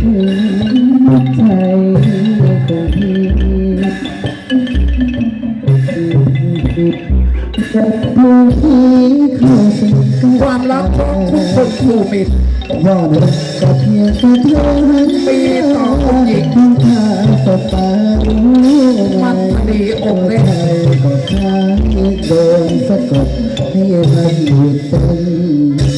ถึใจของพี่จะดูที่เข้าสิความรักของคุณคนผูมิตรว่าเด็กก็เพียงแค่เธอให้นไต่อองค์หญิงที่เธอสบตารู้มันดีองค์ได้ก็คล้โดนสะกดให้หันหยุดเต้น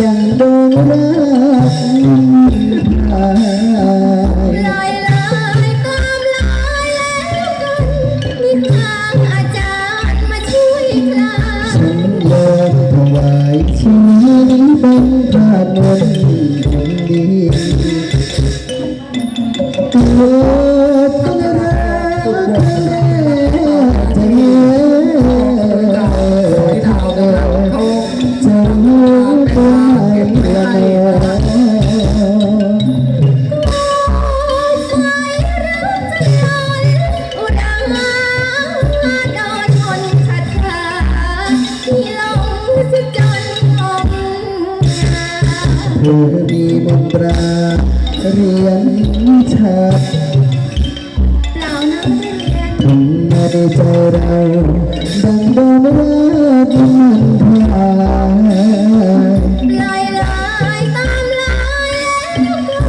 ดังโดนรักพาลอยลอยตามลอยแล้วกันมีทางอาจารย์มาช่วยคลายฉันยอมถวายชีวิตเป็นพระนต์คนดีเกิด ธอมีมนตราเรียนวิชาเปล่านะทำมาในใจเราดังโดนรักมันพาลอยลอยตามลอยแล้ว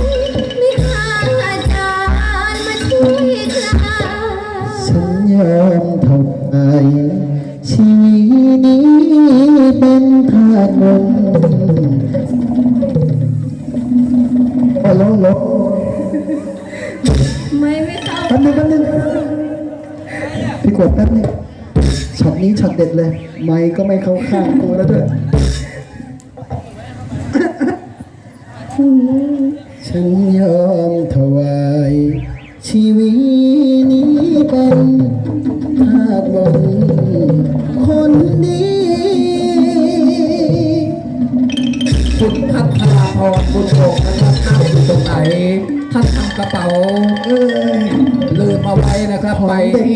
มีทาอาจารย์มาช่วยคลายฉันยอมถวายชีวิตนี้เป็นทาสมน ต์โอ้ลงลงไม่ไม่เข้าแป๊บนึงแป๊บนึงพี่กดแป๊บนึงช็อตนี้ช็อตเด็ดเลย ไมค์ก็ไม่เข้าข้างกูแล้วด้วยฉันยอมถวาย ชีวิตนี้เป็นทาสมนต์คนดีคุณพัทราพรบุญโงนะครับนั่งอยู่ ตรงไหนท่านทำกระเป๋าเอ้ยลืมเอาไว้นะครับไป